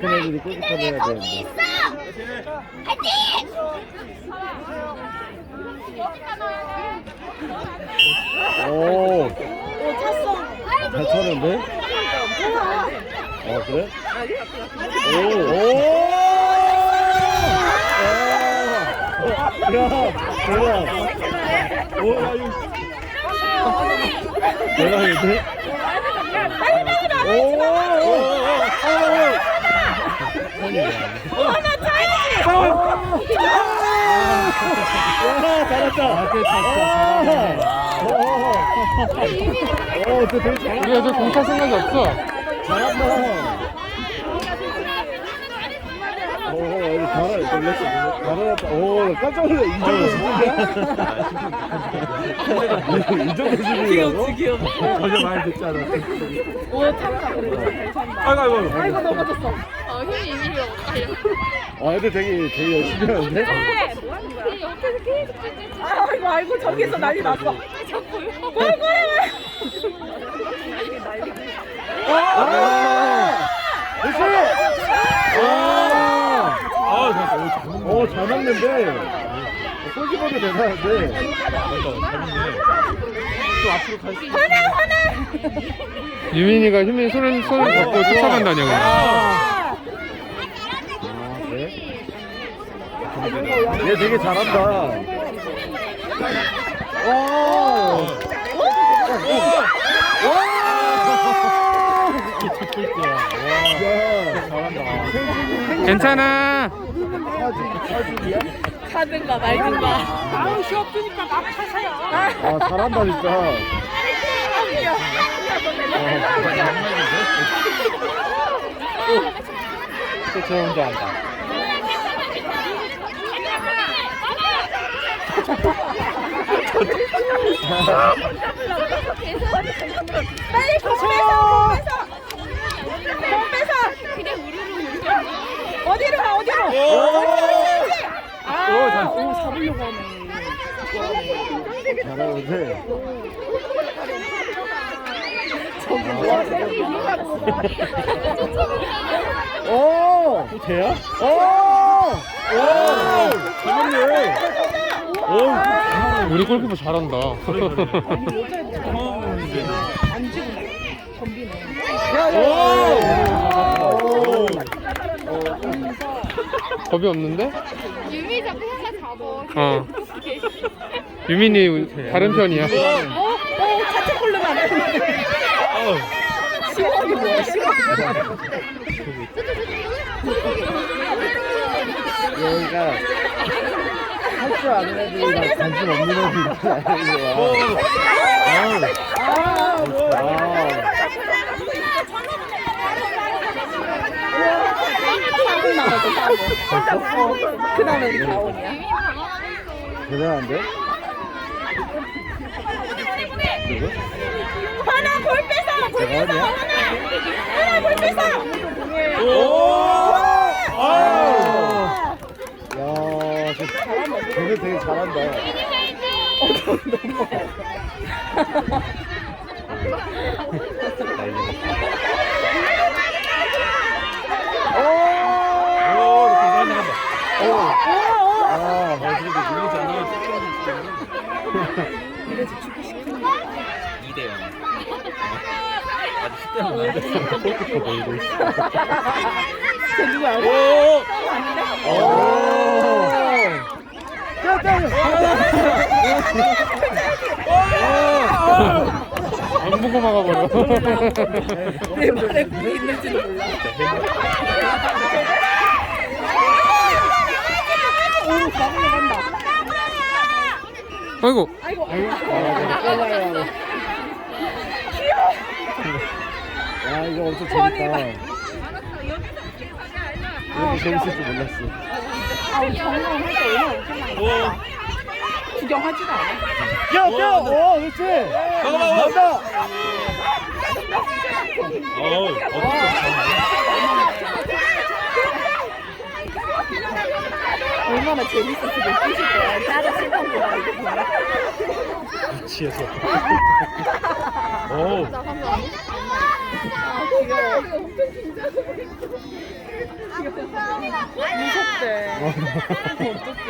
큰 애들이 골키퍼를 해야 거기 되는데. 있어! 화이팅! 오, 오 찼어. 잘 쳤는데? 어, 그래? 오, 오! 야, 대박. 오, 야, 이거. 대박인데? 오, 오, 오, 오. 어나 차이지. 야, 잘했다. 아, 꽤 찼다. 오, 저 되게 잘, 우리 애들 공탈 생각이 없어. 잘한다. 오, 오, 잘해. 놀랬어. 잘해놨다. 오, 깜짝 놀래. 이 정도 수준이야? 이 정도 수준이라고? 귀여워. 전혀 말 듣지 않았어. 오 참다. 아이고, 아이고. 아이고 넘어졌어. 어, 힘이 엇갈려. 아, 애들 되게, 되게 열심히 하는데? 네, 뭐 찔찔 아이고 아이고 저기서 난리 났어. 꼴꼴해. 아! 그렇지! 아! 아, 잘, 오, 잘 맞는데. 어, 골키퍼도 대단한데. 유민이가 유민이 손을 손을 잡고 쫓아간다냐고. 아, 그래? 얘 되게 잘한다. 와! 잘한다. 괜찮아. 사든가 말든가. 아우 쉬었으니까 막 차세요. 아, 잘한다, 진짜. 저 혼자 한다. 빨리 공배서 공배서. 그래, 우르르 우르르. 어디로 가 어디로? 아, 오, 잘- 오, 잡으려고 하네. 잘하는데. 오! 또 쟤야? 오! 오! 잘했네. 오! 우리 골키퍼 잘한다. 오! 겁이 없는데? 유미 잡고 회사 잡어. 어. 유민이 다른 편이야. 어? 어? 자체 안 되는데. 시원하게 뭐야 시원하게. 여기가 할줄 아는 애들이랑 관심 없는 애들이. 아, 사고 나가죠 사고. 어, 그 다음에 우리 다원이야. 대단한데? 하나 볼 뺏어 볼 뺏어? 하나 하나 볼 뺏어. 오! 아! 야, 저, 쟤네 되게 잘한다. 오! 오! 아, 멋지게 밀리잖아. 골키퍼 보이고 있어. 쟤 누구야? 오! 야, 때려! 안 보고 막아버려. 내 발에 꿀이 있는지도 몰라. 오, 잡으러 간다. 아이고. 아이고. 야, 이거 엄청 재밌다. 막- 이렇게 재밌을 줄 몰랐어. 아, 우리 정우랑 할때 얼마나 웃겼나. 구경하지도 않아. 야, 야! 오, 그렇지! 간다! 얼마나 재밌었으면 웃기실 거야. 다른 시간보다 이거 보면. 미치겠어. 오. 나 방금 안 아, 귀여워. 무섭대. 어떡해.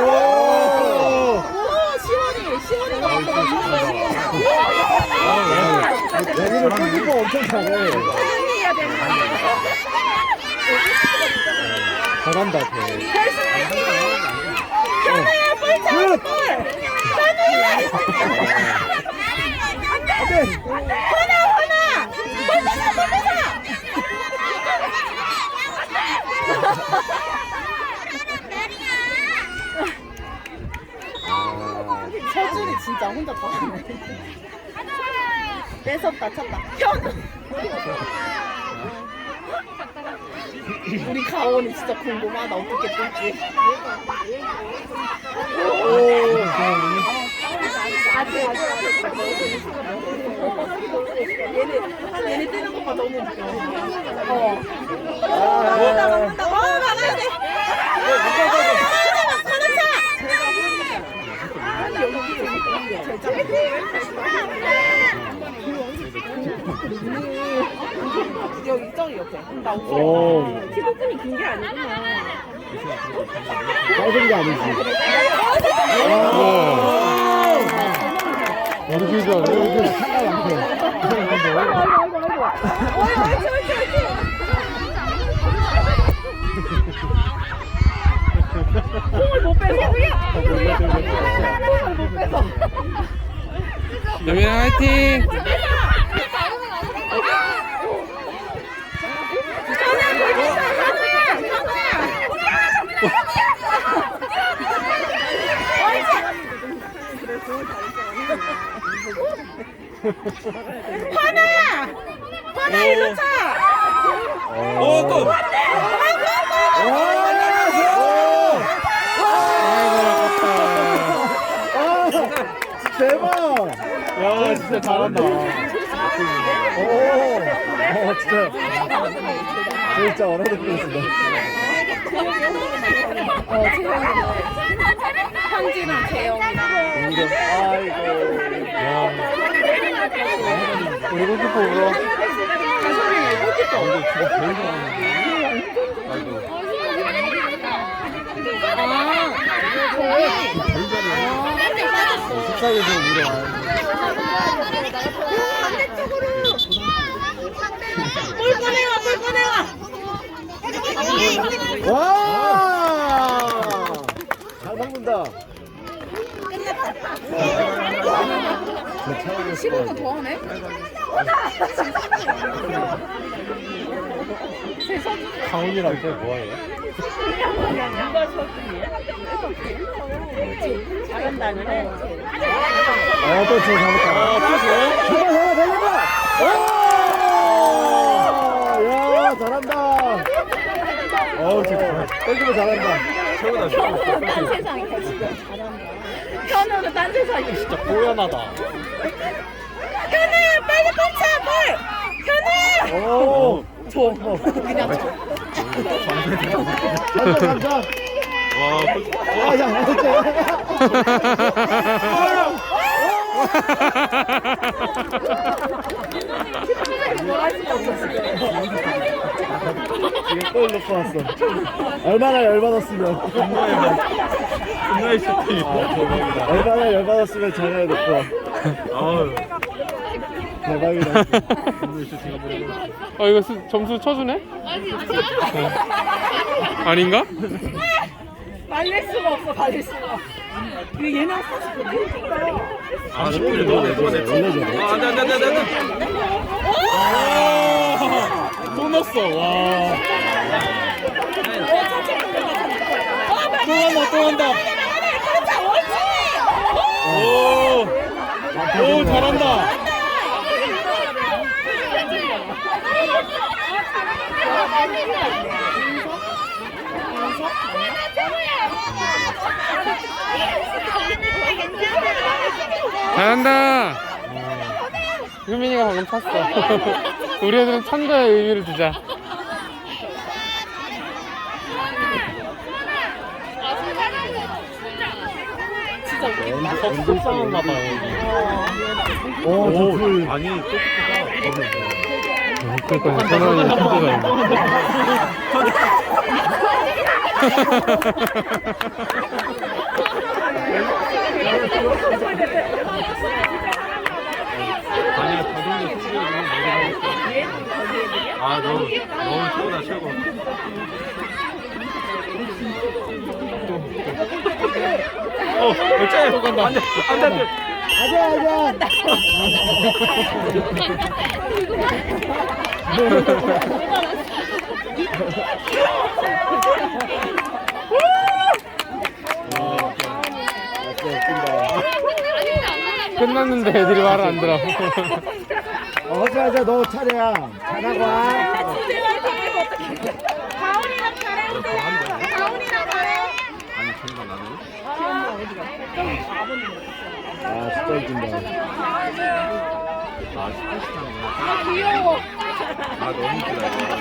오! 오, 시원이, 시원이가 바꿔 여기는 골키퍼 엄청 잘해. 해야 되는 잘한다, 쟤. 현우야, 볼 차, 굿! 볼! 현우야! 현아, 현아! 볼 차, 볼 차! 서준이 진짜 혼자 다 하네. 뺏었다, 쳤다. 현우! 우리 가온이 진짜 궁금하다. 어떻게 뜰지. 얘네, 얘네 뜨는 것봐 너무 웃겨. 어. 막는다, 막는다. 어, 막아야 돼. 옆에. 나. 오. 15분이 긴 게 아니구나. 작은 게 아니지. 상관 안 돼. 옳지. 공을 못 빼서. 공을 못 빼서. 유민아 화이팅! 현우야, 골 뺐어. 현우야, 현우야. 하나야! 하나 일로 차! 오, 또! 와! 아, 대박! 야, 진짜 잘한다. 오, 어, 진짜. 진짜 얼어붙고 있어. 어, 재영이랑. 이거, 아이고. 야. 우리 골키퍼 울어. 속삭여서 울어. 물 꺼내와, 물 꺼내 와! 와! 잘 먹는다. 끝났다. 15분 더 하네? 강훈이랑 쟤 뭐해? 잘한다는 애. 아, 또쟤 잘했다. 아, 또 쟤? 잡아, 잡아, 달려봐! 오! 야, 잘한다. 어우, 진짜. 땡기면 잘한다. 최고다, 딴 세상이야, 지금. 잘한다. 현우는 딴 세상이야. 진짜 뽀얀하다. 현우야, 빨리 꽂혀, 볼! 현우야! 오! 줘. 그냥 줘. 감사, 감사. 아, 야, 어째. 이게 골 넣고 왔어. 얼마나 열받았으면. 새끼. 얼마나 열받았으면 전화를 넣고. 아우. 대박이다. 어 이거 수, 점수 쳐주네? 아닌가? 말릴 수가 없어, 말릴 수가. 이거 얘는 40분 아, 10분에 넣어내, 넣어내. 원래 저래. 아, 안 돼, 안 돼, 안 돼, 안 돼. 또 넣었어, 와. 또 한다, 또 한다. 오! 오, 잘한다. 잘한다. 유민이가 방금 찼어. 우리 애들은 찬 거에 의미를 두자. 웃긴다. 속상한가 봐요. 오, 저 오, 불. 아니, 그러니까 힌트가 있네. 아니야, 다동네 소리가 아, 너, 너는 최고다, 최고. 어, 어째? 또 간다. 안 돼, 안 돼, 안 돼. 진짜 웃긴다. 끝났는데 애들이 말을 안 들어. 어, 하자, 하자, 너 차례야. 잘하고 와. 가온이랑 잘해. 가온이랑 잘해. 나는? 아, 진짜 웃긴다. 아, 스포츠하는 거야. 아, 귀여워. 아, 너무 웃기다, 이거.